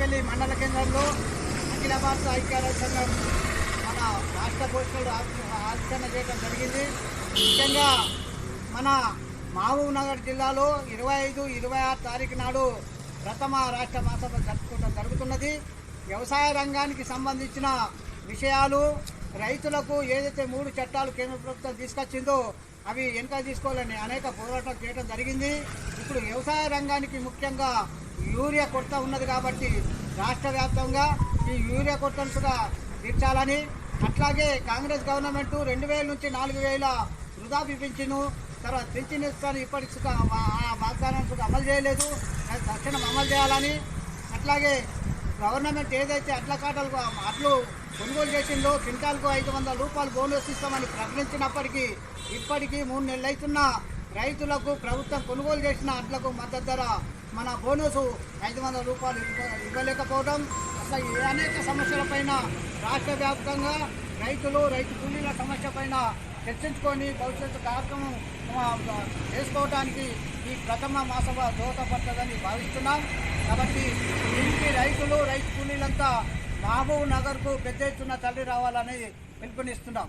తాడేపల్లి మండల కేంద్రంలో అఖిల భారత ఐక్యరాజ్య సంఘం మన రాష్ట్ర పోస్టులు ఆచరణ చేయడం జరిగింది. ముఖ్యంగా మన మహబూబ్ నగర్ జిల్లాలో ఇరవై ఐదు ఇరవై ఆరు తారీఖు నాడు ప్రథమ రాష్ట్ర మహాసభ జరుపుకోవడం జరుగుతున్నది. వ్యవసాయ రంగానికి సంబంధించిన విషయాలు రైతులకు ఏదైతే మూడు చట్టాలు కేంద్ర ప్రభుత్వం తీసుకొచ్చిందో అవి వెనుక తీసుకోవాలని అనేక పోరాటాలు చేయడం జరిగింది. ఇప్పుడు వ్యవసాయ రంగానికి ముఖ్యంగా యూరియా కొరత ఉన్నది కాబట్టి రాష్ట్ర వ్యాప్తంగా ఈ యూరియా కొరతను కూడా తీర్చాలని అట్లాగే కాంగ్రెస్ గవర్నమెంట్ రెండు వేల నుంచి నాలుగు వేల వృధా పిపించిను తర్వాత పింఛన్ ఇస్తాను ఇప్పటికి ఆ వాగ్దానాన్ని అమలు చేయలేదు. అది తక్షణం అమలు చేయాలని అట్లాగే గవర్నమెంట్ ఏదైతే అట్ల కాటలు అట్లు కొనుగోలు చేసిందో క్వింటాల్కు ఐదు వందల రూపాయలు బోనస్ ఇస్తామని ప్రకటించినప్పటికీ ఇప్పటికీ మూడు నెలలు అవుతున్న రైతులకు ప్రభుత్వం కొనుగోలు చేసిన అట్లకు మద్దతు ధర మన బోనస్ ఐదు వందల రూపాయలు ఇవ్వలేకపోవడం అట్లా ఈ అనేక సమస్యలపైన రాష్ట్ర వ్యాప్తంగా రైతులు రైతు కూలీల సమస్య పైన చర్చించుకొని భవిష్యత్తు కార్యక్రమం చేసుకోవడానికి ఈ ప్రథమ మాసభ దోహదపడుతుందని భావిస్తున్నాం. కాబట్టి దీనికి రైతులు రైతు కూలీలంతా మహబూబ్ నగర్కు పెద్ద ఎత్తున తల్లి రావాలని పిలుపునిస్తున్నాం.